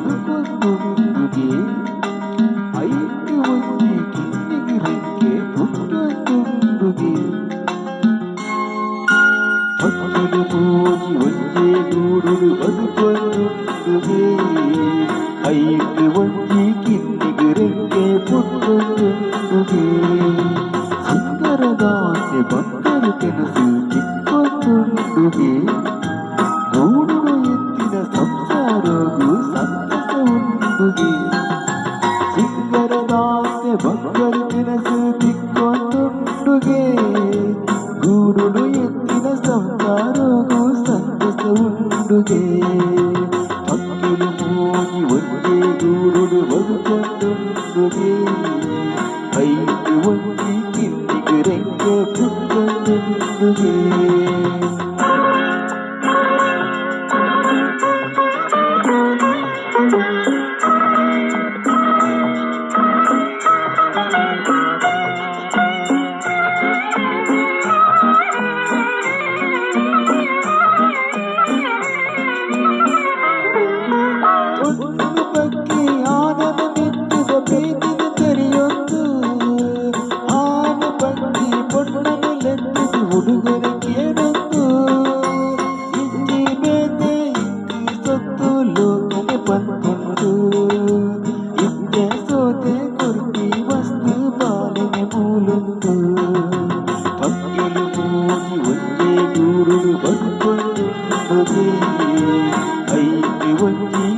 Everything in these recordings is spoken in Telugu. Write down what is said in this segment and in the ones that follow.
ಬದುಕುಂದಿಗೆ ಐದು ಒಂದು ಕಿನ್ನಿಗಿರಿಗೆ ಪುಟ್ಟುಂದುಗೆ ಹತ್ತಲು ಪೂಜಿ ಒಂದೇ ದೂರುಡು ಬದುಕೊಂದುಗೆ ಐದು ಒಂದಿ ಕಿನ್ನಿಗಿರಿಗೆ ಪುಟ್ಟುಂದುಗೆ ಸುಂದರ ದಾಸೆ ಬಂದರು ಕೆಲಸ ಚಿಕ್ಕೊಂದುಗೆ ಸ್ತುತಿ ಸಿಂಗರ ದಾಸ್ಯ ಭಕ್ತರು ತಿನಸು ತಿಕ್ಕೊಂದುಂಡುಗೆ ಗೂಡುನು ಎತ್ತಿನ ಸಂಸಾರಗೂ ಸಂತಸ ಉಂಡುಗೆ ಭಕ್ತರು ಹೋಗಿ ಒಂದೇ ಗೂರುಡು ಬದುಕೊಂದುಂಡುಗೆ ಐದು ಒಂದಿ ಕಿಂದಿಗೆ ರೆಂಗೆ ಪುಕ್ಕಂದುಂಡುಗೆ పైకి వచ్చి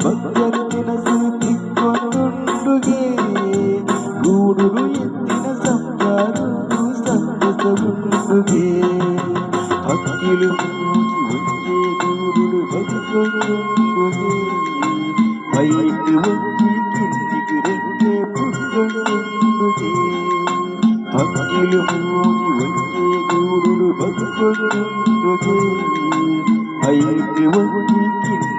సింగరదాసె భక్తరు తినసు ఎత్తిన సంసారుడు సంతసగుండుగే హక్కిలు వచ్చే గూడుడు బతుకొండుగే పైకి వచ్చి కిందికి రెండే పుట్టుండుగే హక్కిలు వచ్చే గూడుడు బతుకొండుగే పైకి వచ్చి కింది